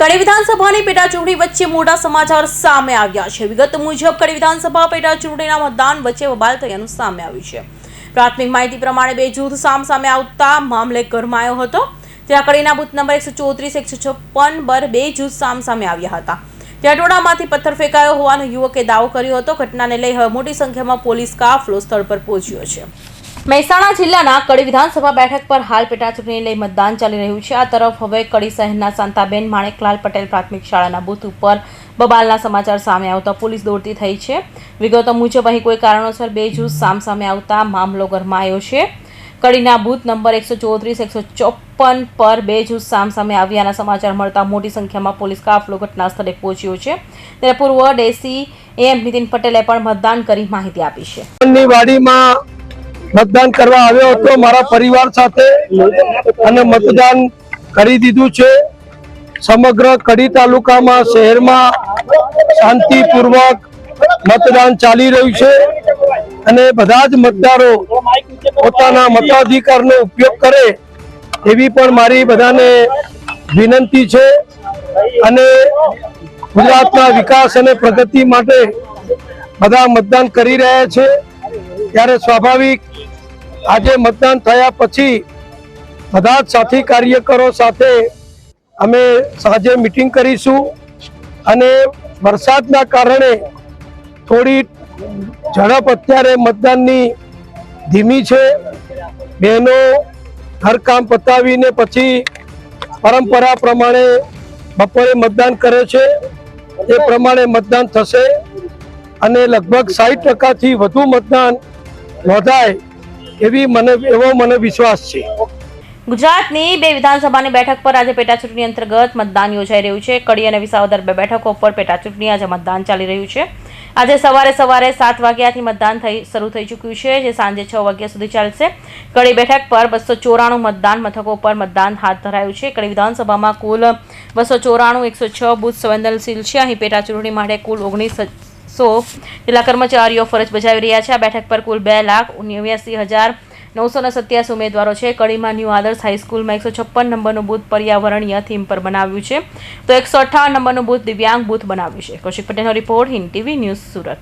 કડી વિધાનસભાની પેટા ચૂંટણી વચ્ચે મોટા સમાચાર સામે આવ્યા છે. વિગત મુજબ, કડી વિધાનસભા પેટા ચૂંટણીના મતદાન વચ્ચે બબાલ થયાનું સામે આવ્યું છે. પ્રાથમિક માહિતી પ્રમાણે બે જૂથ સામ સામે આવતા મામલે ગરમાયો હતો. ત્યાં કડીના બૂથ નંબર એકસો ચોત્રીસ, એકસો છપ્પન પર બે જૂથ સામ સામે આવ્યા હતા. ત્યાં ટોળામાંથી પથ્થર ફેંકાયો હોવાનો યુવકે દાવો કર્યો હતો. ઘટનાને લઈ હવે મોટી સંખ્યામાં પોલીસ કાફલો સ્થળ પર પહોંચ્યો છે. મહેસાણા જિલ્લાના કડી વિધાનસભા બેઠક પર હાલ પેટા ચૂંટણી લઈ મતદાન ચાલી રહ્યું છે. આ તરફ હવે કડી શહેરના શાંતાબેન માણેકલાલ પટેલ પ્રાથમિક શાળાના બૂથ ઉપર બબાલના સમાચાર સામે આવતા પોલીસ દોડતી થઈ છે. વિગતો મુજબ અહીં કોઈ કારણોસર બે જૂથ સામ સામે આવતા મામલો ગરમાયો છે. કડીના બૂથ નંબર એકસો ચોત્રીસ, એકસો ચોપન પર બે જૂથ સામ સામે આવ્યાના સમાચાર મળતા મોટી સંખ્યામાં પોલીસ કાફલો ઘટના સ્થળે પહોંચ્યો છે. ત્યારે પૂર્વ ડેસી એમ નીતિન પટેલે પણ મતદાન કરી માહિતી આપી છે. મતદાન કરવા આવ્યો હતો મારા પરિવાર સાથે અને મતદાન કરી દીધું છે. સમગ્ર કડી તાલુકામાં, શહેરમાં શાંતિપૂર્વક મતદાન ચાલી રહ્યું છે અને બધા જ મતદારો પોતાના મતાધિકારનો ઉપયોગ કરે એવી પણ મારી બધાને વિનંતી છે અને ગુજરાતના વિકાસ અને પ્રગતિ માટે બધા મતદાન કરી રહ્યા છે. ત્યારે સ્વાભાવિક આજે મતદાન થયા પછી બધા જ સાથી કાર્યકરો સાથે અમે સાંજે મિટિંગ કરીશું અને વરસાદના કારણે થોડી ઝડપ અત્યારે મતદાનની ધીમી છે. બહેનો ઘરકામ પતાવીને પછી પરંપરા પ્રમાણે બપોરે મતદાન કરે છે. એ પ્રમાણે મતદાન થશે. અને લગભગ સાઈઠ ટકાથી વધુ મતદાન નોંધાય એવી મને એવો મને વિશ્વાસ છે. ગુજરાતની બે વિધાનસભાની બેઠક પર આજે પેટા ચૂંટણી અંતર્ગત મતદાન યોજાઈ રહ્યું છે. કડી અને વિસાવદર બે બેઠકો પર પેટા ચૂંટણી આજે મતદાન ચાલી રહ્યું છે. આજે સવારે સવારે સાત વાગ્યાથી મતદાન થઈ શરૂ થઈ ચૂક્યું છે, જે સાંજે છ વાગ્યા સુધી ચાલશે. કડી બેઠક પર બસો ચોરાણું મતદાન મથકો પર મતદાન હાથ ધરાયું છે. કડી વિધાનસભામાં કુલ બસો ચોરાણું, એકસો છ બુથ સંવેદનશીલ છે. અહીં પેટા ચૂંટણી માટે કુલ ઓગણીસ સો જિલ્લા કર્મચારીઓ ફરજ બજાવી રહ્યા છે. આ બેઠક પર કુલ બે લાખ નેવ્યાસી હજાર નવસો ને સત્યાસી ઉમેદવારો છે. કડીમાં ન્યૂ આદર્શ હાઈસ્કૂલમાં એકસો છપ્પન નંબરનું બૂથ પર્યાવરણીય થીમ પર બનાવ્યું છે. તો એકસો અઠ્ઠાવન નંબરનું બૂથ દિવ્યાંગ બૂથ બનાવ્યું છે. કૌશિક પટેલનો report Hind TV news Surat.